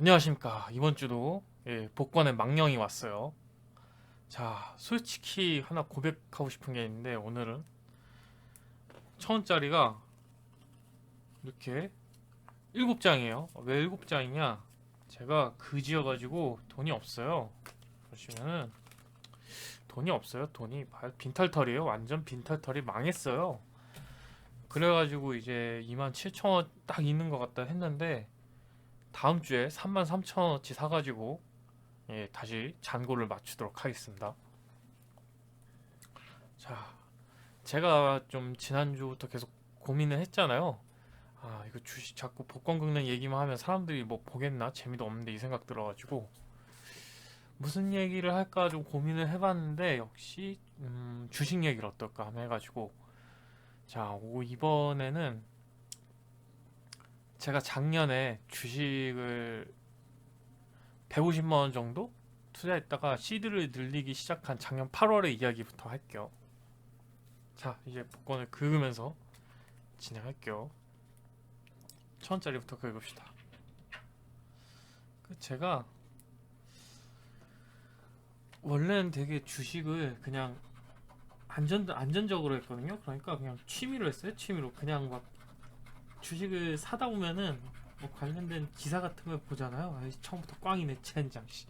안녕하십니까. 이번 주도 예, 복권의 망령이 왔어요. 자, 솔직히 하나 고백하고 싶은 게 있는데 오늘은 천 원짜리가 이렇게 일곱 장이에요. 왜 일곱 장이냐? 제가 그지여가지고 돈이 없어요. 보시면은 돈이 없어요. 돈이 바- 빈털털이에요. 완전 빈털털이 망했어요. 그래가지고 이제 2만 7천 원딱 있는 것 같다 했는데 다음 주에 3만 3천 원어치 사가지고 예, 다시 잔고를 맞추도록 하겠습니다. 자, 제가 좀 지난주부터 계속 고민을 했잖아요. 아, 이거 주식 자꾸 복권 긁는 얘기만 하면 사람들이 뭐 보겠나? 재미도 없는데 이 생각 들어가지고 무슨 얘기를 할까 좀 고민을 해봤는데 역시 음, 주식 얘기를 어떨까 해가지고 자, 오, 이번에는 제가 작년에 주식을 150만 원 정도 투자했다가 시드를 늘리기 시작한 작년 8월의 이야기부터 할게요. 자, 이제 복권을 긁으면서 진행할게요. 천 원짜리부터 긁읍시다. 그 제가 원래는 되게 주식을 그냥 안전 안전적으로 했거든요. 그러니까 그냥 취미로 했어요. 취미로 그냥 막 주식을 사다 보면은 뭐 관련된 기사 같은 걸 보잖아요. 처음부터 꽝이네 첸장 씨.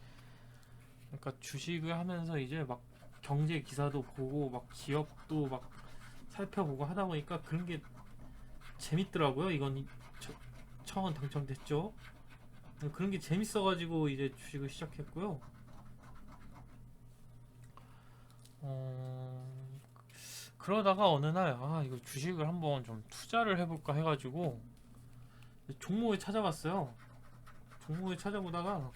그러니까 주식을 하면서 이제 막 경제 기사도 보고 막 기업도 막 살펴보고 하다 보니까 그런 게 재밌더라고요. 이건 처음 당첨됐죠. 그런 게 재밌어가지고 이제 주식을 시작했고요. 어... 그러다가 어느 날, 아, 이거 주식을 한번 좀 투자를 해볼까 해가지고, 종목을 찾아봤어요. 종목을 찾아보다가,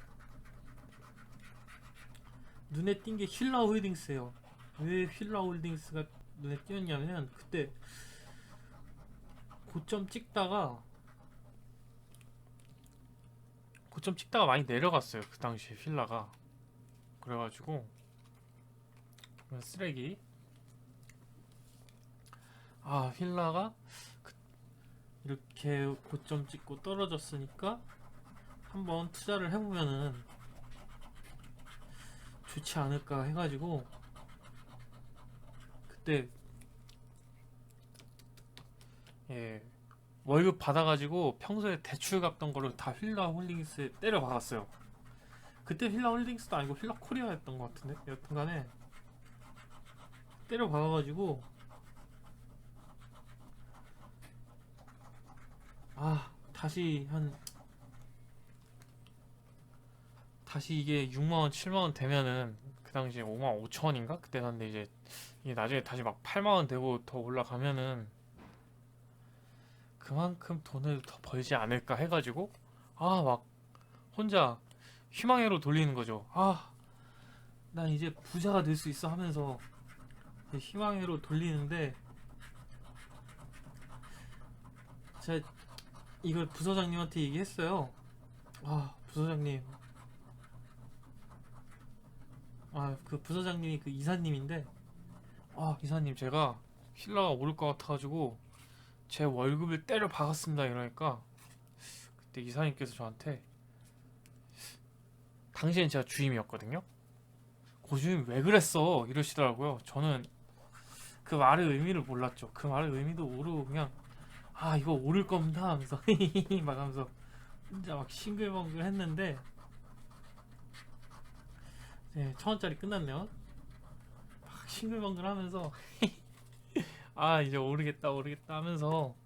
눈에 띈 게 힐라 홀딩스예요. 왜 힐라 홀딩스가 눈에 띄었냐면, 그때 고점 찍다가, 고점 찍다가 많이 내려갔어요. 그 당시에 힐라가. 그래가지고, 쓰레기. 아 힐라가 그- 이렇게 고점 찍고 떨어졌으니까 한번 투자를 해보면은 좋지 않을까 해가지고 그때 예 월급 받아가지고 평소에 대출 갚던 거를 다 힐라 홀딩스에 때려 박았어요. 그때 힐라 홀딩스도 아니고 힐라 코리아였던 것 같은데 여튼간에 때려 박아가지고 아 다시 한 다시 이게 6만원 7만원 되면은 그 당시에 5만 5천원인가? 그때 샀는데 이제 이게 나중에 다시 막 8만원 되고 더 올라가면은 그만큼 돈을 더 벌지 않을까 해가지고 아 막 혼자 희망회로 돌리는 거죠. 아 난 이제 부자가 될 수 있어 하면서 희망회로 돌리는데 제가 이걸 부서장님한테 얘기했어요. 아, 부서장님. 아, 그 부서장님이 그 이사님인데, 아, 이사님, 제가 힐러가 오를 것 같아가지고, 제 월급을 때려 박았습니다. 이러니까, 그때 이사님께서 저한테, 당시엔 제가 주임이었거든요? 고주임 왜 그랬어? 이러시더라고요. 저는 그 말의 의미를 몰랐죠. 그 말의 의미도 모르고 그냥, 아 이거 오를 겁니다 하면서. 막 하면서 혼자 막 싱글벙글 했는데. 네, 천 원짜리 끝났네요. 막 싱글벙글 하면서. 아 이제 오르겠다 오르겠다 하면서.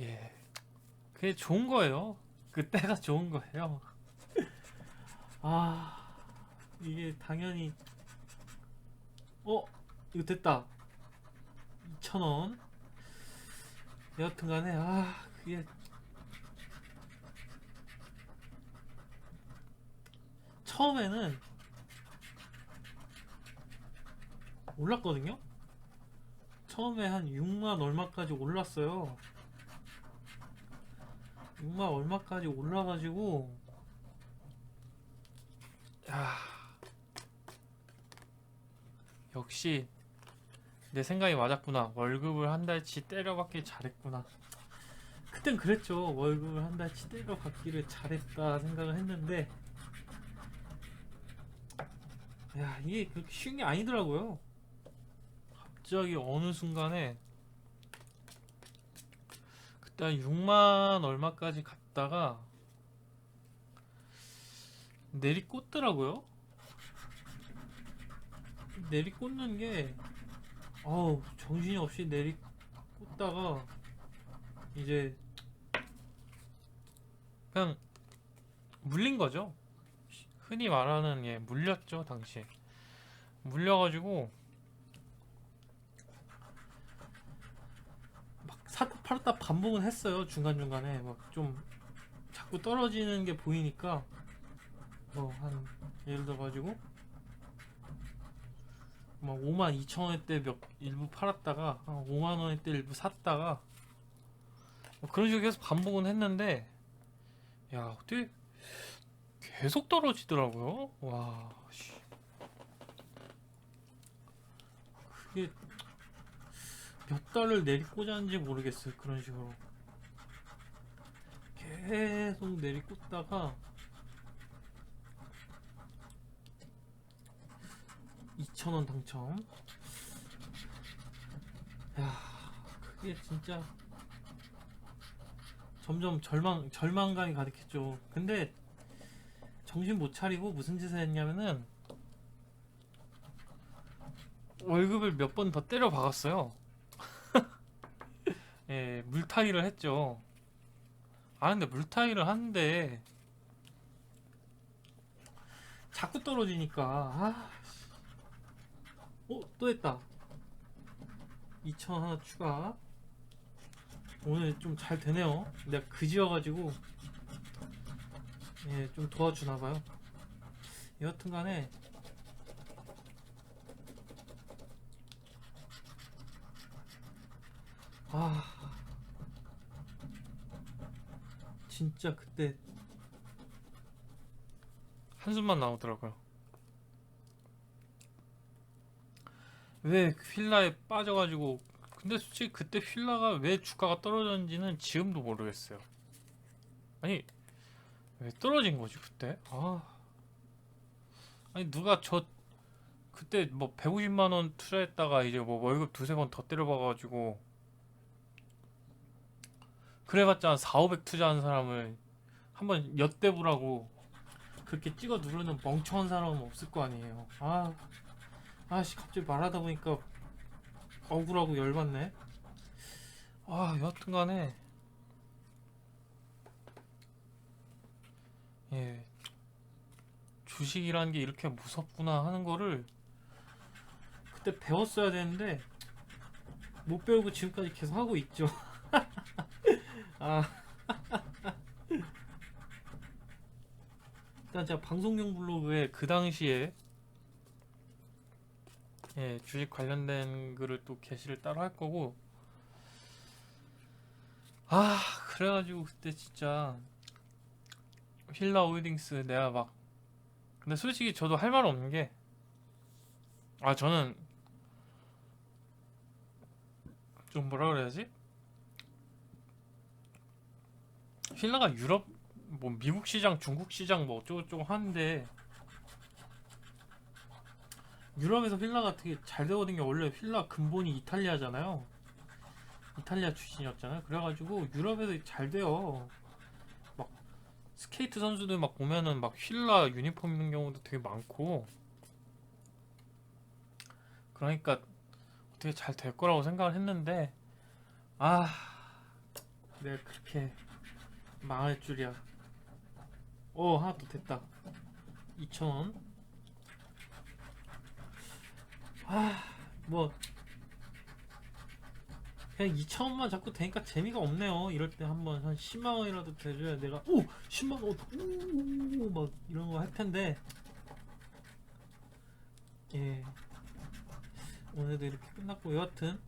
예. 그게 좋은 거예요. 그때가 좋은 거예요. 아 이게 당연히. 어 이거 됐다 2,000원. 여하튼 간에 아 그게. 처음에는 올랐거든요? 처음에 한 6만 얼마까지 올랐어요. 6만 얼마까지 올라가지고 야. 역시 내 생각이 맞았구나. 월급을 한 달치 때려받길 잘했구나. 그땐 그랬죠. 월급을 한 달치 때려 받기를 잘했다 생각을 했는데, 야 이게 그렇게 쉬운 게 아니더라고요. 갑자기 어느 순간에 그때 한 6만 얼마까지 갔다가 내리꽂더라고요. 내리꽂는 게 어우 정신이 없이 내리 꽂다가 이제 그냥 물린 거죠. 흔히 말하는 예 물렸죠 당시에. 물려가지고 막 사다 팔았다 반복은 했어요 중간 중간에. 막 좀 자꾸 떨어지는 게 보이니까. 뭐 한 예를 들어 가지고 막 5만 2천 원대 몇 일부 팔았다가 한 5만 원대 일부 샀다가 뭐 그런 식으로 계속 반복은 했는데 야 어떻게 계속 떨어지더라고요 와 씨. 그게 몇 달을 내리꽂았는지 모르겠어요 그런 식으로 계속 내리꽂다가 2,000원 당첨. 야 그게 진짜 점점 절망 절망감이 가득했죠. 근데 정신 못 차리고 무슨 짓을 했냐면은 월급을 몇 번 더 때려 박았어요. 예 물타기를 했죠. 아 근데 물타기를 하는데 자꾸 떨어지니까 아. 어? 또 했다. 2,000원 하나 추가. 오늘 좀 잘 되네요. 내가 그지여가지고 예, 좀 도와주나봐요. 여하튼 간에 아 진짜 그때 한숨만 나오더라고요 왜 휠라에 빠져가지고 근데 솔직히 그때 휠라가 왜 주가가 떨어졌는지는 지금도 모르겠어요. 아니 왜 떨어진 거지 그때? 아. 아니 누가 저 그때 뭐 150만 원 투자했다가 이제 뭐 월급 두세 번 더 때려박아가지고 그래봤자 한 4, 500 투자한 사람을 한번 엿대보라고 그렇게 찍어 누르는 멍청한 사람은 없을 거 아니에요. 아 아씨 갑자기 말하다 보니까 억울하고 열받네. 아 여하튼간에. 예. 주식이라는 게 이렇게 무섭구나 하는 거를 그때 배웠어야 되는데 못 배우고 지금까지 계속 하고 있죠. 아. 일단 제가 방송용 블로그에 그 당시에 예, 주식 관련된 글을 또 게시를 따로 할 거고. 아 그래가지고 그때 진짜 힐라 홀딩스 내가 막 근데 솔직히 저도 할 말 없는 게 아 저는 좀 뭐라 그래야지? 힐라가 유럽 뭐 미국 시장 중국 시장 뭐 어쩌고저쩌고 하는데 유럽에서 휠라가 되게 잘 되거든 요. 원래 휠라 근본이 이탈리아잖아요. 이탈리아 출신이었잖아요. 그래가지고 유럽에서 잘 돼요. 막 스케이트 선수들 막 보면은 막 휠라 유니폼 입는 경우도 되게 많고. 그러니까 어떻게 잘 될 거라고 생각을 했는데 아 내가 그렇게 망할 줄이야. 어 하나 더 됐다. 2,000원. 아, 뭐. 그냥 2천원만 자꾸 되니까 재미가 없네요. 이럴 때 한번 한 10만 원이라도 대줘야 내가 오! 10만 원, 오막 이런 거 할 텐데. 예. 오늘도 이렇게 끝났고 여하튼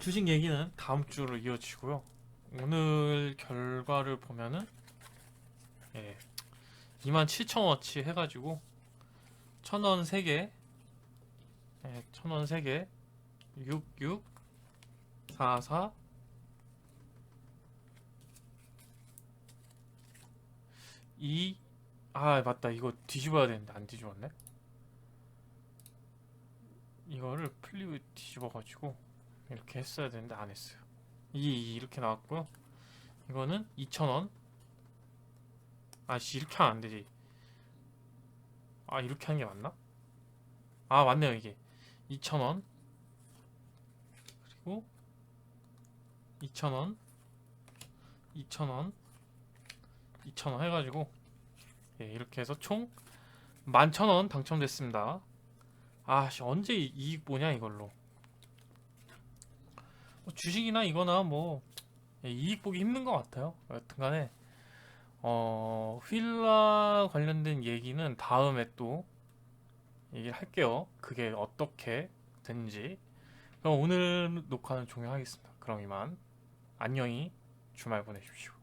주식 얘기는 다음 주로 이어지고요. 오늘 결과를 보면은 예. 27,000원어치 해가지고 천원 3개 네, 예, 천원 3개 66 44 2 아, 맞다. 이거 뒤집어야 되는데 안 뒤집었네. 이거를 플리브 뒤집어가지고 이렇게 했어야 되는데 안 했어요. 2, 2 이렇게 나왔고요. 이거는 2,000원. 아씨, 이렇게 하면 안 되지. 아 이렇게 하는 게 맞나? 아 맞네요 이게. 2,000원. 그리고 2,000원. 2,000원. 2,000원 해가지고 예, 이렇게 해서 총 11,000원 당첨됐습니다. 아씨 언제 이- 이익 보냐 이걸로. 뭐 주식이나 이거나 뭐 예, 이익 보기 힘든 것 같아요. 여튼간에 어 휠라 관련된 얘기는 다음에 또 얘기를 할게요. 그게 어떻게 된지. 그럼 오늘 녹화는 종료하겠습니다. 그럼 이만 안녕히 주말 보내십시오